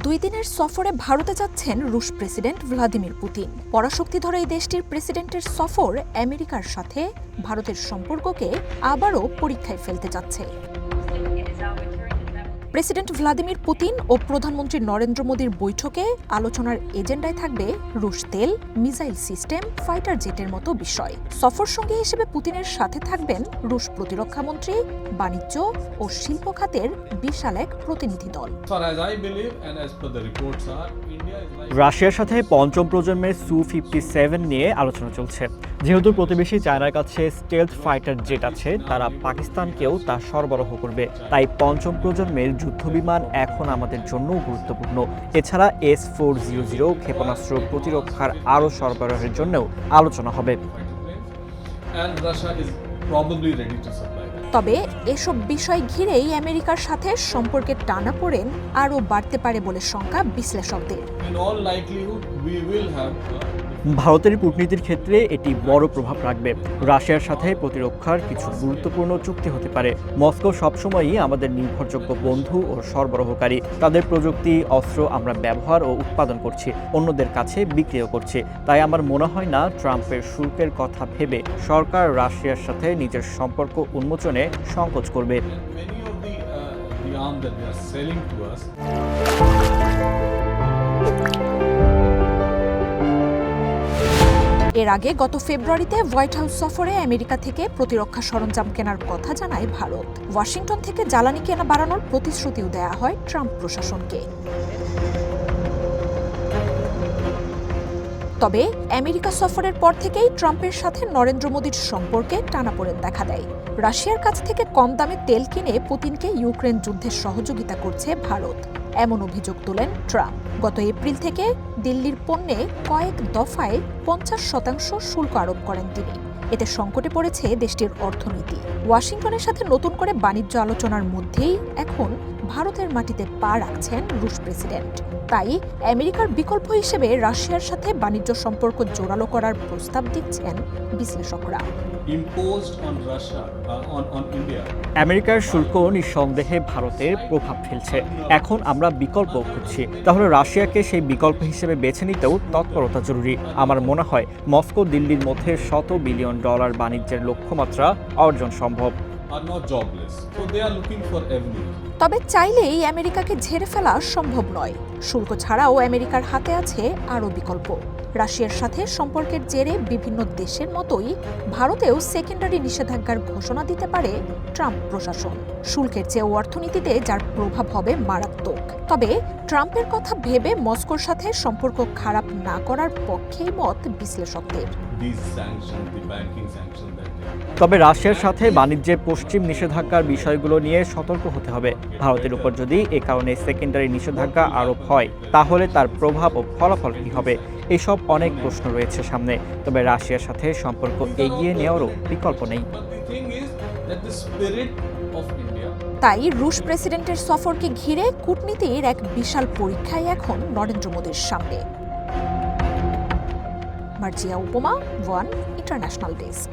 দুই দিনের সফরে ভারতে যাচ্ছেন রুশ প্রেসিডেন্ট ভ্লাদিমির পুতিন। পরাশক্তি ধরে এই দেশটির প্রেসিডেন্টের সফর আমেরিকার সাথে ভারতের সম্পর্ককে আবারও পরীক্ষায় ফেলতে যাচ্ছে। প্রেসিডেন্ট ভ্লাদিমির পুতিন ও প্রধানমন্ত্রী নরেন্দ্র মোদীর বৈঠকে আলোচনার এজেন্ডায় থাকবে রুশ তেল, মিসাইল সিস্টেম, ফাইটার জেটের মতো বিষয়। সফর সঙ্গী হিসেবে পুতিনের সাথে থাকবেন রুশ প্রতিরক্ষা মন্ত্রী, বাণিজ্য ও শিল্প খাতের বিশাল এক প্রতিনিধি দল। রাশিয়ার সাথে পঞ্চম প্রজন্মের সু ফিফটি সেভেন নিয়ে আলোচনা চলছে। যেহেতু প্রতিবেশী চায়নার কাছে স্টেলথ ফাইটার জেট আছে, তারা পাকিস্তানকেও তা সরবরাহ করবে। তাই পঞ্চম প্রজন্মের যুদ্ধবিমান এখন আমাদের জন্য গুরুত্বপূর্ণ। এছাড়া এস ফোর জিরো জিরো ক্ষেপণাস্ত্র প্রতিরক্ষার আরও সরবরাহের জন্যও আলোচনা হবে। And Russia is probably ready to supply. তবে এসব বিষয় ঘিরেই আমেরিকার সাথে সম্পর্কের টানাপোড়েন আরও বাড়তে পারে বলে শঙ্কা বিশ্লেষকদের। ভারতের কূটনীতির ক্ষেত্রে এটি বড় প্রভাব রাখবে। রাশিয়ার সাথে প্রতিরক্ষার কিছু গুরুত্বপূর্ণ চুক্তি হতে পারে। মস্কো সবসময়ই আমাদের নির্ভরযোগ্য বন্ধু ও সরবরাহকারী। তাদের প্রযুক্তি অস্ত্র আমরা ব্যবহার ও উৎপাদন করছি অন্যদের কাছে বিক্রিও করছি। তাই আমার মনে হয় না ট্রাম্পের শুল্কের কথা ভেবে সরকার রাশিয়ার সাথে নিজের সম্পর্ক উন্মোচনে সংকোচ করবে। Uh, arm that they are selling to us এর আগে গত ফেব্রুয়ারিতে হোয়াইট হাউস সফরে আমেরিকা থেকে প্রতিরক্ষা সরঞ্জাম কেনার কথা জানায় ভারত। ওয়াশিংটন থেকে জ্বালানি কেনা বাড়ানোর প্রতিশ্রুতিও দেয়া হয় ট্রাম্প প্রশাসনকে। তবে আমেরিকা সফরের পর থেকেই ট্রাম্পের সাথে নরেন্দ্র মোদীর সম্পর্কে টানাপোড়েন দেখা দেয়। রাশিয়ার কাছ থেকে কম দামে তেল কিনে পুতিনকে ইউক্রেন যুদ্ধের সহযোগিতা করছে ভারত। এমন অভিযোগ তোলেন ট্রাম্প। গত এপ্রিল থেকে দিল্লির পণ্যে কয়েক দফায় পঞ্চাশ শতাংশ শুল্ক আরোপ করেন তিনি। এতে সংকটে পড়েছে দেশটির অর্থনীতি। ওয়াশিংটনের সাথে নতুন করে বাণিজ্য আলোচনার মধ্যেই এখন ভারতের মাটিতে পা রাখছেন রুশ প্রেসিডেন্ট। তাই আমেরিকার বিকল্প হিসেবে রাশিয়ার সাথে বাণিজ্য সম্পর্ক জোরালো করার প্রস্তাব দিচ্ছেন বিশ্লেষকরা। Uh. আমেরিকার শুল্ক নিঃসন্দেহে ভারতের প্রভাব ফেলছে। এখন আমরা বিকল্প খুঁজছি। তাহলে রাশিয়াকে সেই বিকল্প হিসেবে বেছে নিতেও তৎপরতা জরুরি। আমার মনে হয় মস্কো দিল্লির মধ্যে শত বিলিয়ন ডলার বাণিজ্যের লক্ষ্যমাত্রা অর্জন সম্ভব। Are not jobless, so they are looking for avenues. তবে চাইলেই আমেরিকাকে ঝেড়ে ফেলা সম্ভব নয়। শুল্ক ছাড়াও আমেরিকার হাতে আছে আরও বিকল্প। রাশিয়ার সাথে সম্পর্কের জেরে বিভিন্ন দেশের মতোই ভারতেও সেকেন্ডারি নিষেধাজ্ঞার ঘোষণা দিতে পারে ট্রাম্প প্রশাসন। শুল্কের চেয়েও অর্থনীতিতে যার প্রভাব হবে মারাত্মক। তবে ট্রাম্পের কথা ভেবে মস্কোর সাথে সম্পর্ক খারাপ না করার পক্ষেই মত বিশ্লেষকদের। তবে রাশিয়ার সাথে বাণিজ্যে পশ্চিম নিষেধাজ্ঞার বিষয়গুলো নিয়ে সতর্ক হতে হবে। ভারতের উপর যদি এ কারণে সেকেন্ডারি নিষেধাজ্ঞা আরোপ হয়, তাহলে তার প্রভাব ও ফলাফল কী হবে? এসব অনেক প্রশ্ন রয়েছে সামনে। তবে রাশিয়ার সাথে সম্পর্ক এগিয়ে নেওয়ারও বিকল্প নেই। তাই রুশ প্রেসিডেন্টের সফরকে ঘিরে কূটনীতির এক বিশাল পরীক্ষায় এখন নরেন্দ্র মোদীর সামনে। মার্জিয়া উপমা, ওয়ান ইন্টারন্যাশনাল ডেস্ক।